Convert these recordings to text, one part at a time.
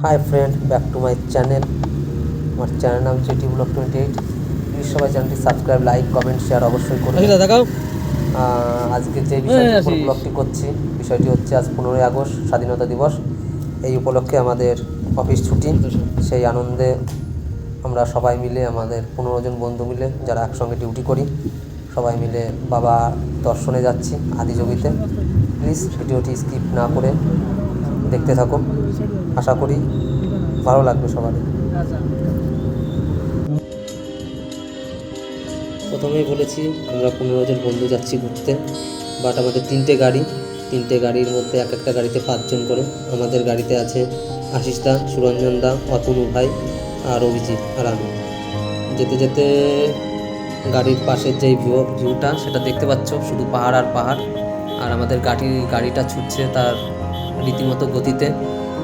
Hi friend back to my channel আমার channel নাম হচ্ছে T block twenty eight please সবাই চ্যানেলটি সাবস্ক্রাইব লাইক কমেন্ট শেয়ার অবশ্যই করুন দেখাও। আহ, আজকে যে বিষয়টি হ্যাঁ, আসি। ব্লগটি করছি বিষয়টি হচ্ছে আজ পনেরোই আগস্ট স্বাধীনতা দিবস। এই উপলক্ষে আমাদের অফিস ছুটি। সেই আনন্দে আমরা সবাই মিলে আমাদের পনেরো জন বন্ধু মিলে যারা একসঙ্গে ডিউটি করি সবাই মিলে বাবা দর্শনে যাচ্ছি আদিযোগীতে প্লিজ ভিডিওটি স্কিপ না করে দেখতে থাকো। আশা করি ভালো লাগবে সবারই। প্রথমেই বলেছি, আমরা পনেরো জন বন্ধু যাচ্ছি ঘুরতে বাট আমাদের তিনটে গাড়ি, তিনটে গাড়ির মধ্যে এক একটা গাড়িতে পাঁচজন করে। আমাদের গাড়িতে আছে আশিস দা সুরঞ্জন দা, অতনু ভাই আর অভিজিৎ আর আমি। যেতে যেতে গাড়ির পাশের যে ভিউ ভিউটা সেটা দেখতে পাচ্ছ। শুধু পাহাড় আর পাহাড়। আর আমাদের গাড়ি, গাড়িটা ছুটছে তার রীতিমতো গতিতে।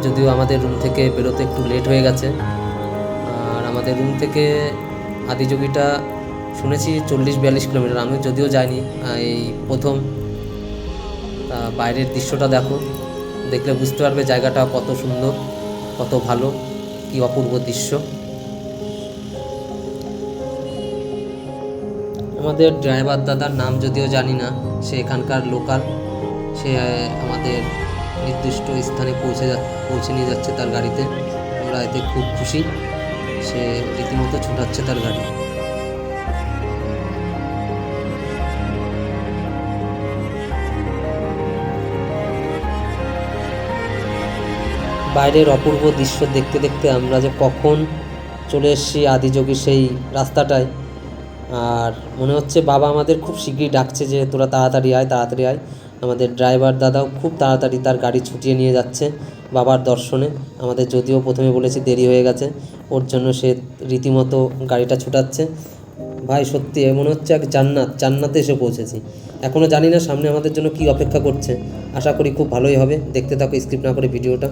যদিও আমাদের রুম থেকে বেরোতে একটু লেট হয়ে গেছে। আর আমাদের রুম থেকে আদিযোগীটা শুনেছি চল্লিশ বিয়াল্লিশ কিলোমিটার। আমি যদিও যাইনি এই প্রথম। বাইরের দৃশ্যটা দেখো। দেখলে বুঝতে পারবে জায়গাটা কত সুন্দর, কত ভালো, কি অপূর্ব দৃশ্য। আমাদের ড্রাইভার দাদার নাম যদিও জানি না, সে এখানকার লোকাল সে আমাদের নির্দিষ্ট স্থানে পৌঁছে যা, পৌঁছে নিয়ে যাচ্ছে তার গাড়িতে। আমরা এতে খুব খুশি। সে রীতিমতো ছোটাচ্ছে তার গাড়ি। বাইরের অপূর্ব দৃশ্য দেখতে দেখতে আমরা যে কখন চলে এসেছি আদিযোগীর সেই রাস্তাটায়। আর মনে হচ্ছে বাবা আমাদের খুব শীঘ্রই ডাকছে যে তোরা তাড়াতাড়ি আয় তাড়াতাড়ি আয়। আমাদের ড্রাইভার দাদাও খুব তাড়াতাড়ি তার গাড়ি ছুটিয়ে নিয়ে যাচ্ছে বাবার দর্শনে। আমাদের যদিও প্রথমে বলেছি দেরি হয়ে গেছে, ওর জন্য সে রীতিমতো গাড়িটা ছুটাচ্ছে। ভাই, সত্যি মনে হচ্ছে এক জান্নাত, জান্নাতে এসে পৌঁছেছি। এখনও জানি না সামনে আমাদের জন্য কি অপেক্ষা করছে। আশা করি খুব ভালোই হবে। দেখতে থাকো স্কিপ না করে ভিডিওটা।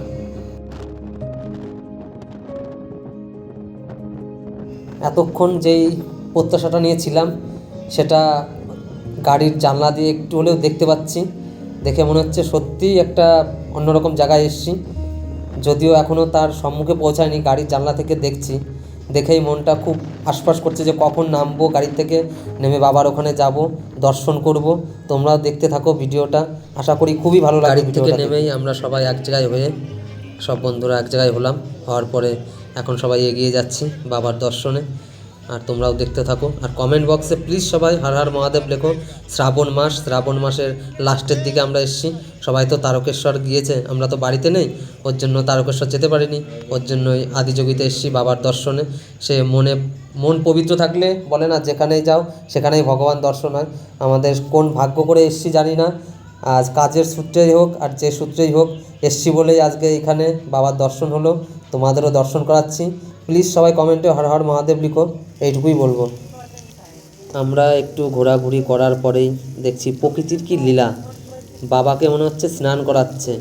এতক্ষণ যেই প্রত্যাশাটা নিয়েছিলাম, সেটা গাড়ির জানলা দিয়ে একটু হলেও দেখতে পাচ্ছি। দেখে মনে হচ্ছে সত্যিই একটা অন্যরকম জায়গায় এসেছি। যদিও এখনও তার সম্মুখে পৌঁছায়নি গাড়ির জানলা থেকে দেখছি। দেখেই মনটা খুব আশপাশ করছে যে কখন নামবো গাড়ি থেকে নেমে বাবার ওখানে যাব দর্শন করব। তোমরাও দেখতে থাকো ভিডিওটা। আশা করি খুবই ভালো লাগে গাড়ি থেকে নেমেই আমরা সবাই এক জায়গায় হয়ে সব বন্ধুরা এক জায়গায় হলাম। হওয়ার পরে এখন সবাই এগিয়ে যাচ্ছি বাবার দর্শনে। আর তোমরাও দেখতে থাকো। আর কমেন্ট বক্সে প্লিজ সবাই হর হর মহাদেব লেখো। শ্রাবণ মাস, শ্রাবণ মাসের লাস্টের দিকে আমরা এসেছি। সবাই তো তারকেশ্বর গিয়েছে, আমরা তো বাড়িতে নেই। ওর জন্য তারকেশ্বর যেতে পারিনি। ওর জন্যই আদিযোগীতে এসেছি বাবার দর্শনে। সে মনে, মন পবিত্র থাকলে বলে না, যেখানেই যাও, সেখানেই ভগবান দর্শন হয়। আমাদের কোন ভাগ্য করে এসেছি জানি না। আজ কাজের সূত্রেই হোক, আর যে সূত্রেই হোক, এসছি বলেই আজকে এখানে বাবার দর্শন হলো। তোমাদেরও দর্শন করাচ্ছি। প্লিজ সবাই কমেন্টে হর হর মহাদেব লিখো। এইটুকুই বলব। আমরা একটু ঘোরাঘুরি করার পরেই দেখছি প্রকৃতির কি লীলা। বাবাকে মনে হচ্ছে স্নান করাচ্ছে।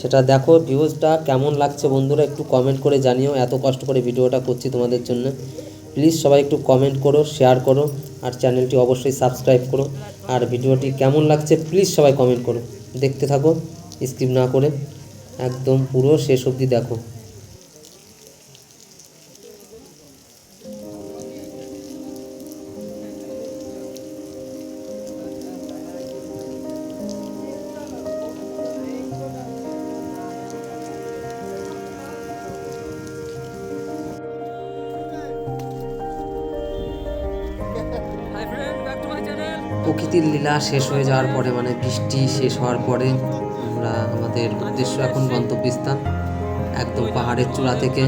সেটা দেখো, ভিউজটা কেমন লাগছে বন্ধুরা একটু কমেন্ট করে জানিও। এত কষ্ট করে ভিডিওটা করছি তোমাদের জন্য। প্লিজ সবাই একটু কমেন্ট করো শেয়ার করো, আর চ্যানেলটি অবশ্যই সাবস্ক্রাইব করো। আর ভিডিওটি কেমন লাগছে প্লিজ সবাই কমেন্ট করো। দেখতে থাকো স্কিপ না করে, একদম পুরো শেষ অবধি দেখো। প্রকৃতির শেষ হয়ে যাওয়ার পরে মানে বৃষ্টি শেষ হওয়ার পরে, আমরা আমাদের উদ্দেশ্য এখন গন্তব্যস্থান, একদম পাহাড়ের চূড়া থেকে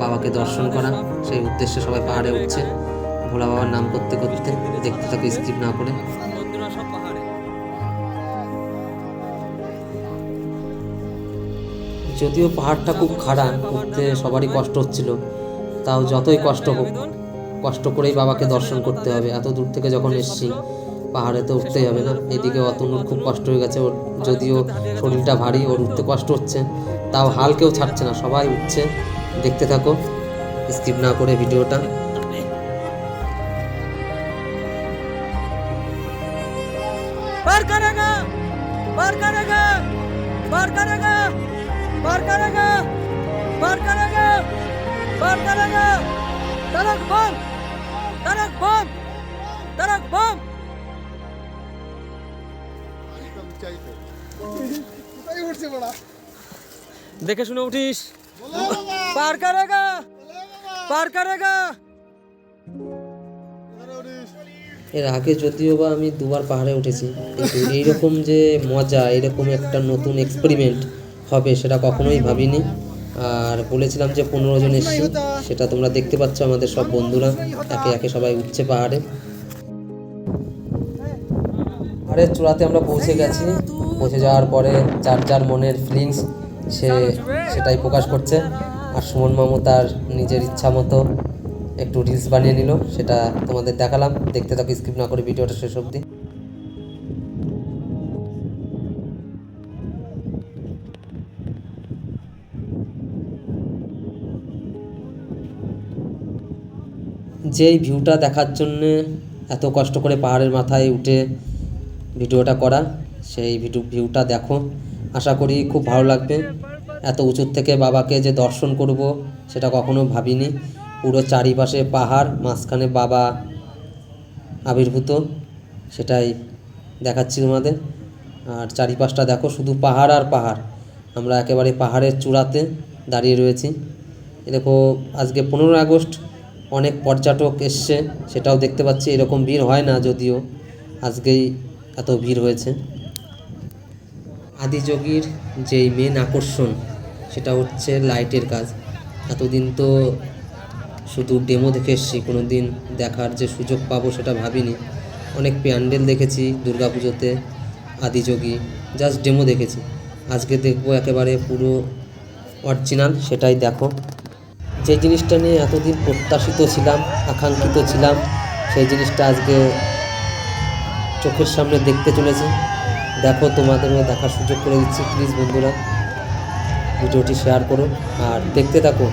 বাবাকে দর্শন করা। সেই উদ্দেশ্যে সবাই পাহাড়ে উঠছে। ভোলা বাবার নাম করতে করতে দেখতে থাকো, স্কিপ না করে। যদিও পাহাড়টা খুব খাড়া, উঠতে সবারই কষ্ট হচ্ছিল, তাও যতই কষ্ট হোক, কষ্ট করেই বাবাকে দর্শন করতে হবে। এত দূর থেকে যখন এসছি পাহাড়ে তো উঠতেই হবে না এদিকে অতনুর খুব কষ্ট হয়ে গেছে ওর যদিও শরীরটা ভারী ওর উঠতে কষ্ট হচ্ছে তাও হাল কেউ ছাড়ছে না সবাই উঠছে দেখতে থাকো স্কিপ না করে ভিডিওটা पार करेगा पार करेगा पार करेगा पार करेगा पार करेगा पार करेगा तरक बम तरक बम तरक बम দেখে শুনে উঠিস। এর আগে যদিও বা আমি দুবার পাহাড়ে উঠেছি কিন্তু এইরকম যে মজা এরকম একটা নতুন এক্সপেরিমেন্ট হবে সেটা কখনোই ভাবিনি। আর বলেছিলাম যে পনেরো জন এসছি সেটা তোমরা দেখতে পাচ্ছ আমাদের সব বন্ধুরা একে একে সবাই উঠছে পাহাড়ে। পাহাড়ের চূড়াতে আমরা পৌঁছে গেছি। পৌঁছে যাওয়ার পরে যার যার মনের ফিলিংস সে সেটাই প্রকাশ করছে। আর সুমন মামু তার নিজের ইচ্ছা মতো একটু রিলস বানিয়ে নিল, সেটা তোমাদের দেখালাম। দেখতে থাকো স্কিপ না করে ভিডিওটা শেষ অবধি। যেই ভিউটা দেখার জন্যে এত কষ্ট করে পাহাড়ের মাথায় উঠে ভিডিওটা করা সেই ভিডিও ভিউটা দেখো। আশা করি খুব ভালো লাগবে। এত উঁচুর থেকে বাবাকে যে দর্শন করব, সেটা কখনো ভাবিনি। পুরো চারিপাশে পাহাড়, মাঝখানে বাবা আবির্ভূত, সেটাই দেখাচ্ছি তোমাদের। আর চারিপাশটা দেখো, শুধু পাহাড় আর পাহাড়। আমরা একেবারে পাহাড়ের চূড়াতে দাঁড়িয়ে রয়েছি। দেখো, আজকে পনেরোই আগস্ট, অনেক পর্যটক এসছে, সেটাও দেখতে পাচ্ছি। এরকম ভিড় হয় না, যদিও আজকেই এত ভিড় হয়েছে। আদিযোগীর যেই মেন আকর্ষণ, সেটা হচ্ছে লাইটের কাজ। এতদিন তো শুধু ডেমো দেখে এসেছি কোনো দিন দেখার যে সুযোগ পাবো সেটা ভাবিনি। অনেক প্যান্ডেল দেখেছি দুর্গাপুজোতে আদিযোগী জাস্ট ডেমো দেখেছি। আজকে দেখব একেবারে পুরো অরিজিনাল সেটাই দেখো। যে জিনিসটা নিয়ে এতদিন প্রত্যাশিত ছিলাম, আকাঙ্ক্ষিত ছিলাম, সেই জিনিসটা আজকে চোখের সামনে দেখতে চলেছি। দেখো তোমাদের মধ্যে দেখার সুযোগ করে দিচ্ছি। প্লিজ বন্ধুরা, ভিডিওটি শেয়ার করো। আর দেখতে থাকো,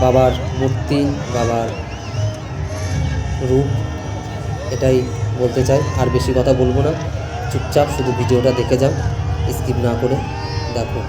বাবার মূর্তি, বাবার রূপ। এটাই বলতে চাই। আর বেশি কথা বলব না। চুপচাপ শুধু ভিডিওটা দেখে যাও। স্কিপ না করে দেখো।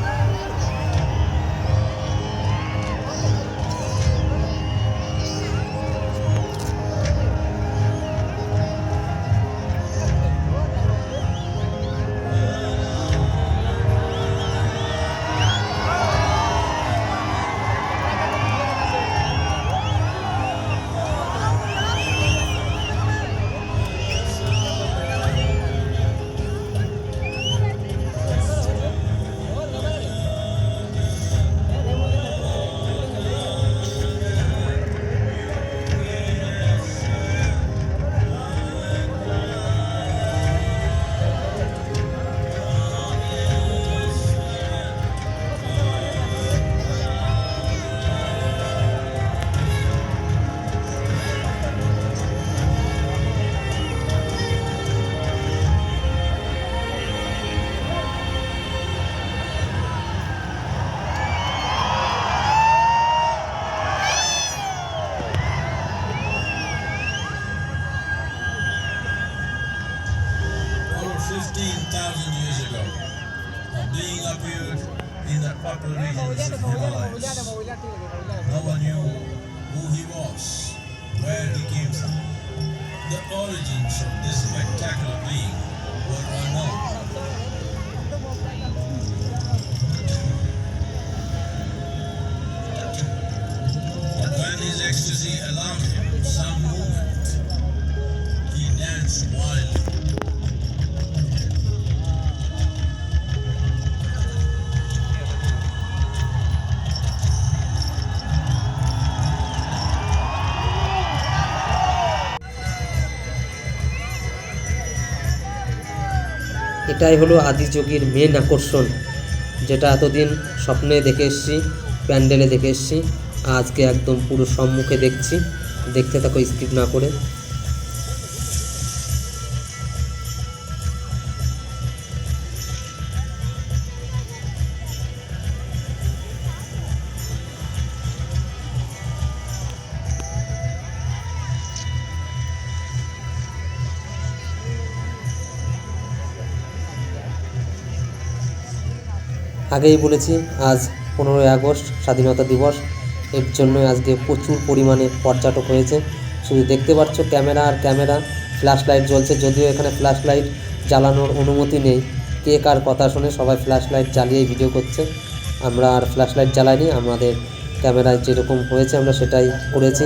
Mười. এটাই হলো আদি আদিযোগীর মেন আকর্ষণ, যেটা এতদিন স্বপ্নে দেখে এসছি, প্যান্ডেলে দেখে এসেছি, আজকে একদম পুরো সম্মুখে দেখছি। দেখতে থাকো স্কিপ না করে। আগেই বলেছি, আজ পনেরোই আগস্ট, স্বাধীনতা দিবস। এর জন্য আজকে প্রচুর পরিমাণে পর্যটক হয়েছে। শুধু দেখতে পাচ্ছ ক্যামেরা আর ক্যামেরা ফ্ল্যাশ লাইট জ্বলছে, যদিও এখানে ফ্ল্যাশ লাইট জ্বালানোর অনুমতি নেই। কে কার কথা শুনে সবাই ফ্ল্যাশ লাইট জ্বালিয়ে ভিডিও করছে। আমরা আর ফ্ল্যাশ লাইট জ্বালাইনি, আমাদের ক্যামেরায় যেরকম হয়েছে আমরা সেটাই করেছি।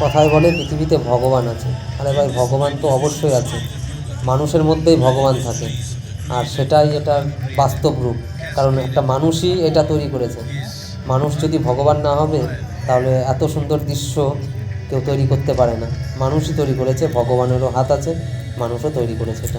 কথায় বলে পৃথিবীতে ভগবান আছে। আরে ভাই, ভগবান তো অবশ্যই আছে। মানুষের মধ্যেই ভগবান থাকে। আর সেটাই এটার বাস্তব রূপ। কারণ একটা মানুষই এটা তৈরি করেছে। মানুষ যদি ভগবান না হবে, তাহলে এত সুন্দর দৃশ্য কেউ তৈরি করতে পারে না। মানুষই তৈরি করেছে, ভগবানেরও হাত আছে, মানুষও তৈরি করেছে এটা।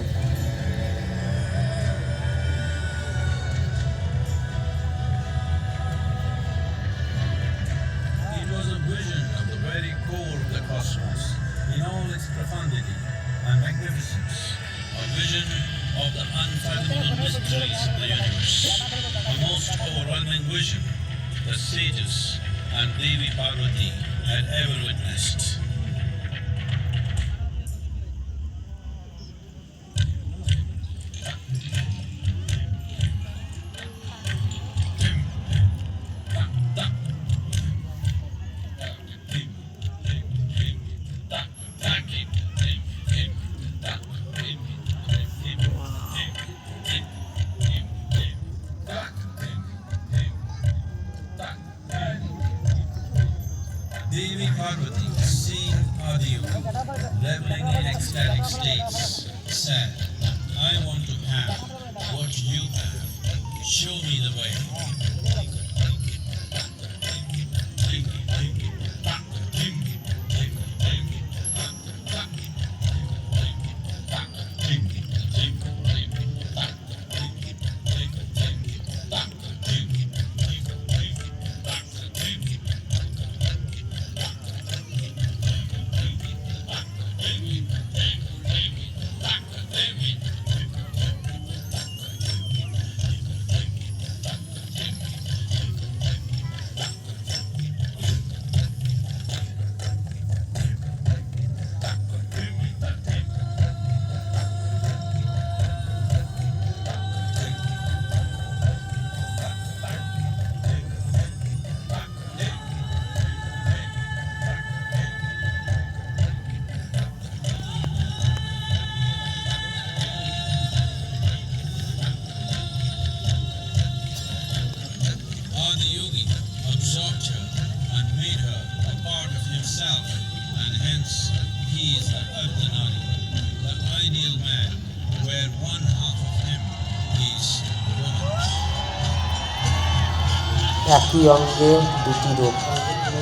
একই অঙ্গে দুটি রূপ,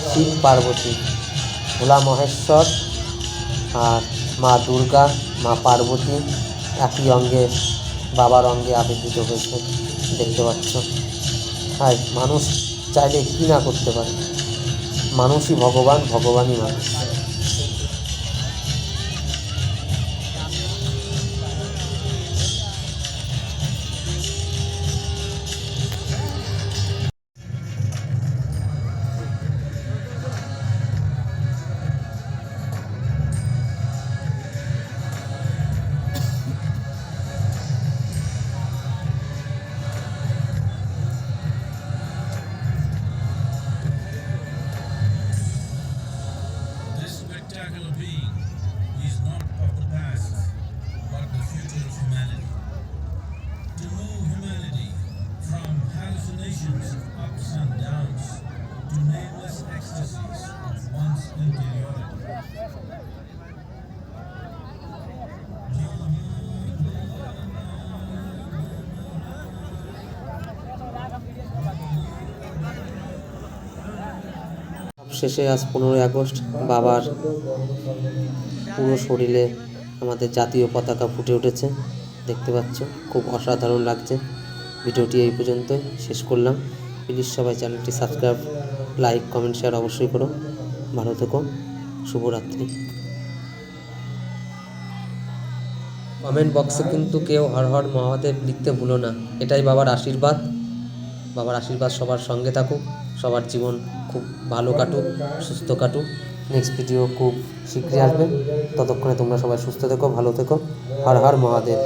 শিব পার্বতী, ভোলা মহেশ্বর আর মা দুর্গা, মা পার্বতী একই অঙ্গে, বাবার অঙ্গে আবির্ভূত হয়েছে, দেখতে পাচ্ছ। তাই মানুষ চাইলে কী না করতে পারে। মানুষই ভগবান, ভগবানই মানুষ। শেষে আজ পনেরোই আগস্ট বাবার পুরো শরীরে আমাদের জাতীয় পতাকা ফুটে উঠেছে। দেখতে পাচ্ছ, খুব অসাধারণ লাগছে। ভিডিওটি এই পর্যন্তই, শেষ করলাম। প্লিজ সবাই চ্যানেলটি সাবস্ক্রাইব, লাইক, কমেন্ট, শেয়ার অবশ্যই করো। ভালো থেকো, শুভরাত্রি। কমেন্ট বক্সে কিন্তু কেউ হর হর মহাদেব লিখতে ভুলো না। এটাই বাবার আশীর্বাদ। বাবার আশীর্বাদ সবার সঙ্গে থাকুক, সবার জীবন খুব ভালো কাটুক, সুস্থ কাটুক। নেক্সট ভিডিও খুব শীঘ্রই আসবে। ততক্ষণে তোমরা সবাই সুস্থ থেকো, ভালো থেকো। হর হর মহাদেব।